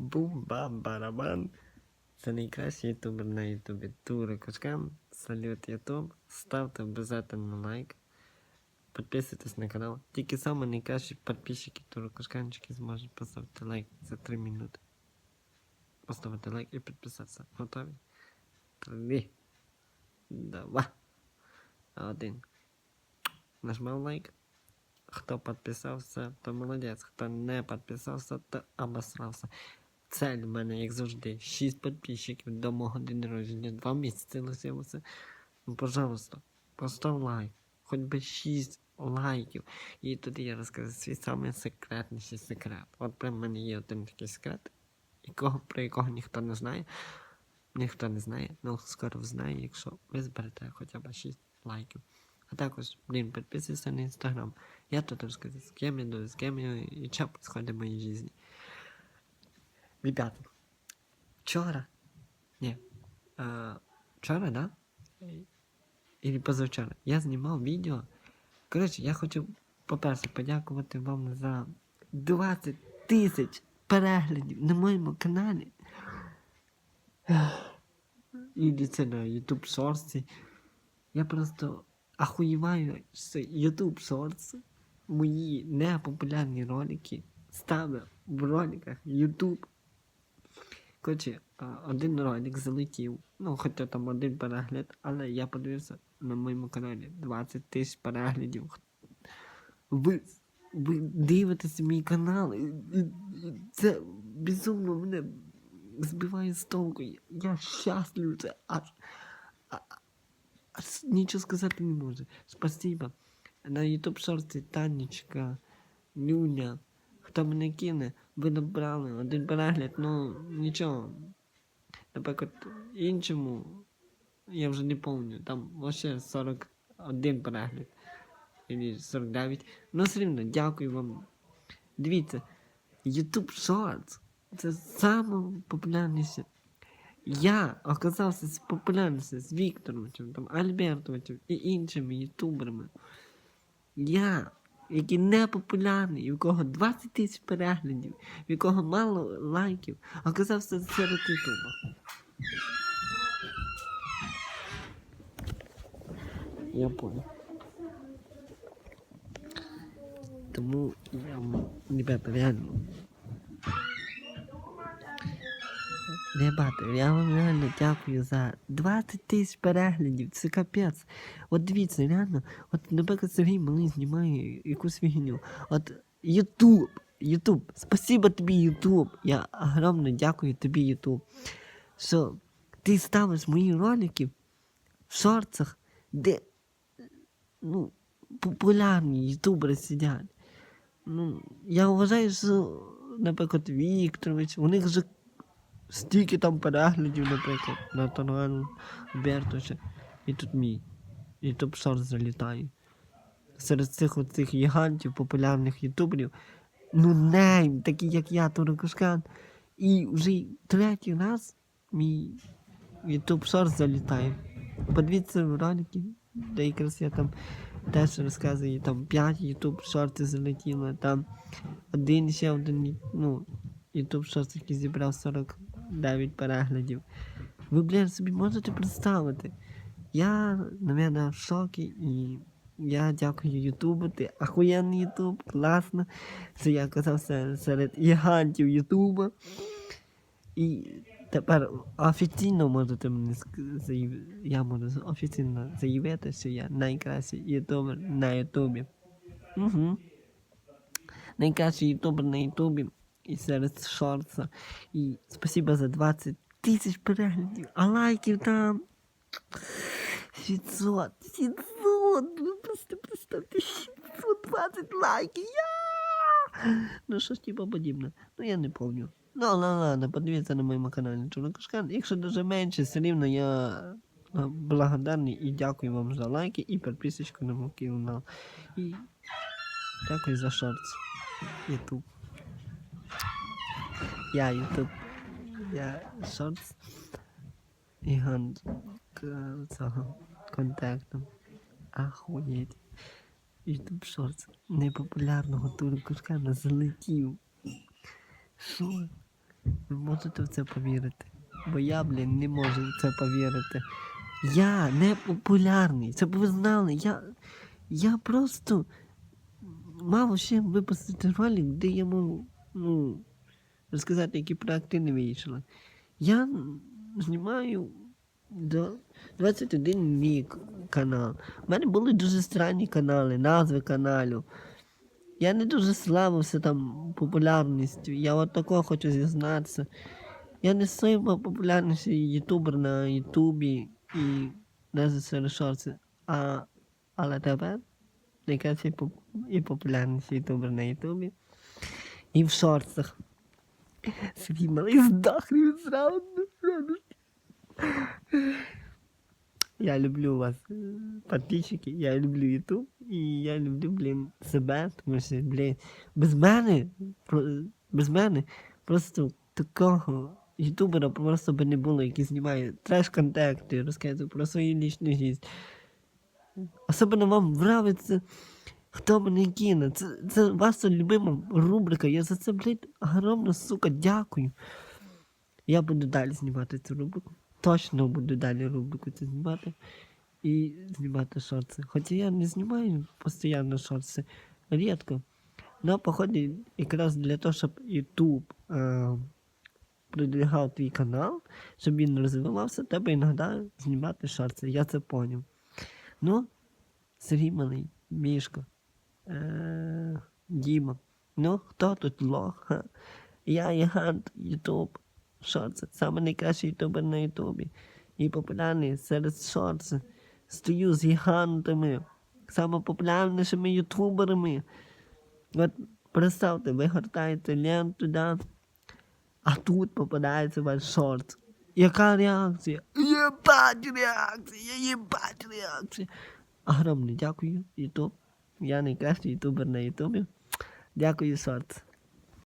Бум-бам-барабан. Це найкращий ютубер на ютубі. Тура Кошкан. Салют ютуб. Ставте обов'язково лайк. Підписуйтесь на канал. Тільки саме найкращі підписчики Тура Кошканчики зможуть поставити лайк за 3 минути. Поставити лайк і підписатися. Готові? Три. Два. Один. Нажмав лайк. Хто підписався, то молодець. Хто не підписався, то обосрався. Цель в мене, як завжди, 6 підписчиків до мого день народження. Два місяці лишилося. Ну, пожалуйста, постав лайк. Хоч би 6 лайків. І тоді я розкажу свій самий секретніший секрет. От прям мене є один такий секрет, якого, про якого ніхто не знає. Ніхто не знає, ну скоро знає, якщо ви зберете хоча б 6 лайків. А також, блін, підписуйся на інстаграм. Я тут розказую, з ким іду, з ким я і що происходит в моїй житті. Ребята, вчора, ні, е, вчора, да? Или позавчора. Я знімав відео. Коротше, я хочу, по-перше, подякувати вам за 20 тисяч переглядів на моєму каналі. І це на YouTube Shorts. Я просто ахуєваю, що YouTube Shorts мої непопулярні ролики ставив в роликах YouTube. Коротше, один ролик залетів. Ну, хоча там один перегляд, але я подивився на моєму каналі 20 тисяч переглядів. Ви, ви дивитеся мій канал. Це безумно мене збиває з толку. Я щасливий. Це аж, а- аж нічого сказати не можу. Спасибо. На YouTube шорті Танечка, Люня. Хто мене кине, ви набрали один перегляд, ну нічого. Наприклад, іншому я вже не пам'ятаю, там лише 41 перегляд. Или 49. Ну все рівно, дякую вам. Дивіться, YouTube Shorts це саме популярніше. Я оказався з популярнішим з Вікторовичем, там, Альбертовичем і іншими ютуберами. Я, який не популярний, у кого 20 тисяч переглядів, в якого мало лайків, оказався серед ютуба. Я понял. Тому я, не реально. Ребята, я вам реально дякую за 20 тисяч переглядів. Це капець. От дивіться, реально, от, наприклад, Сергій Малий знімає якусь фігню. От Ютуб, Ютуб, спасибо тобі, Ютуб. Я огромно дякую тобі, Ютуб. Що ти ставиш мої ролики в шорцах, де ну, популярні ютубери сидять. Ну, я вважаю, що, наприклад, Вікторович, у них же стільки там переглядів, наприклад, на каналу Бертовича. І тут мій. Топ шорт залітає. Серед цих оцих гігантів популярних ютуберів. Ну нейм, такі як я, Турикушкан. І вже третій раз мій ютуб шорт залітає. Подивіться в ролики, де якраз я там теж розказую, там 5 ютуб шорти залетіло, там один ще один, ну, ютуб шорт, який зібрав 49 переглядів. Ви, блін, собі можете представити. Я, наверное, в шокі і я дякую Ютубу, ти ахуєнний Ютуб, класно. Що я оказався серед гігантів Ютуба. І тепер офіційно можете мені заявити, я можу офіційно заявити, що я найкращий ютубер на Ютубі. Угу. Найкращий ютубер на Ютубі і серед шортса. І спасибо за 20 тисяч переглядів, а лайків там 600, 600, ви просто представте, 620 лайків, я! Ну, щось типу подібне. Ну, я не помню. Ну, ладно, подивіться на моєму каналі Чорнокошкан. Якщо дуже менше, все рівно я благодарний і дякую вам за лайки і підписочку на мій канал. І дякую за шортс. Ютуб. Я Ютуб. Я шортс. Гігант к- цього контакту. Ахуєть. Ютуб шортс непопулярного туркушкана залетів. Що? Ви можете в це повірити. Бо я, блін, не можу в це повірити. Я не популярний. Це б ви знали. Я, я просто мав ще випустити ролик, де я можу, ну, розказати, які проекти не вийшли. Я знімаю до 21 рік канал. У мене були дуже странні канали, назви каналів. Я не дуже славився там популярністю. Я от такого хочу зізнатися. Я не самий популярніший ютубер на Ютубі і навіть серед шорти. А, але тепер найкращий і популярніший ютубер на Ютубі. І в шортах. Сергій малий здохне зразу. Я люблю вас, е, подписчики, я люблю YouTube і я люблю, блін, себе, тому що, блін, без мене, без мене просто такого ютубера просто би не було, який знімає треш-контекти, розказує про свою лічну життя. Особливо вам нравиться, хто мене кине. Це, це ваша любима рубрика. Я за це, блядь, огромно, сука, дякую. Я буду далі знімати цю рубрику. Точно буду далі рубрику цю знімати. І знімати шорти. Хоча я не знімаю постійно шорти, рідко. Но, походу, якраз для того, щоб YouTube е, продвигав твій канал, щоб він розвивався, треба іноді знімати шорти. Я це поняв. Ну, Сергій Малий, Мішка, е, Діма. Ну, хто тут лох? Я Гігант, Ютуб, шорти. Саме найкращий ютубер на Ютубі. І популярний серед шорти. Стою з гігантами, саме популярнішими ютуберами. От представте, ви гортаєте ленту, да? а тут попадається ваш шорт. Яка реакція? Єбать реакція, єбать реакція. Огромне дякую, Ютуб. Я найкращий ютубер на Ютубі. Дякую, шорт.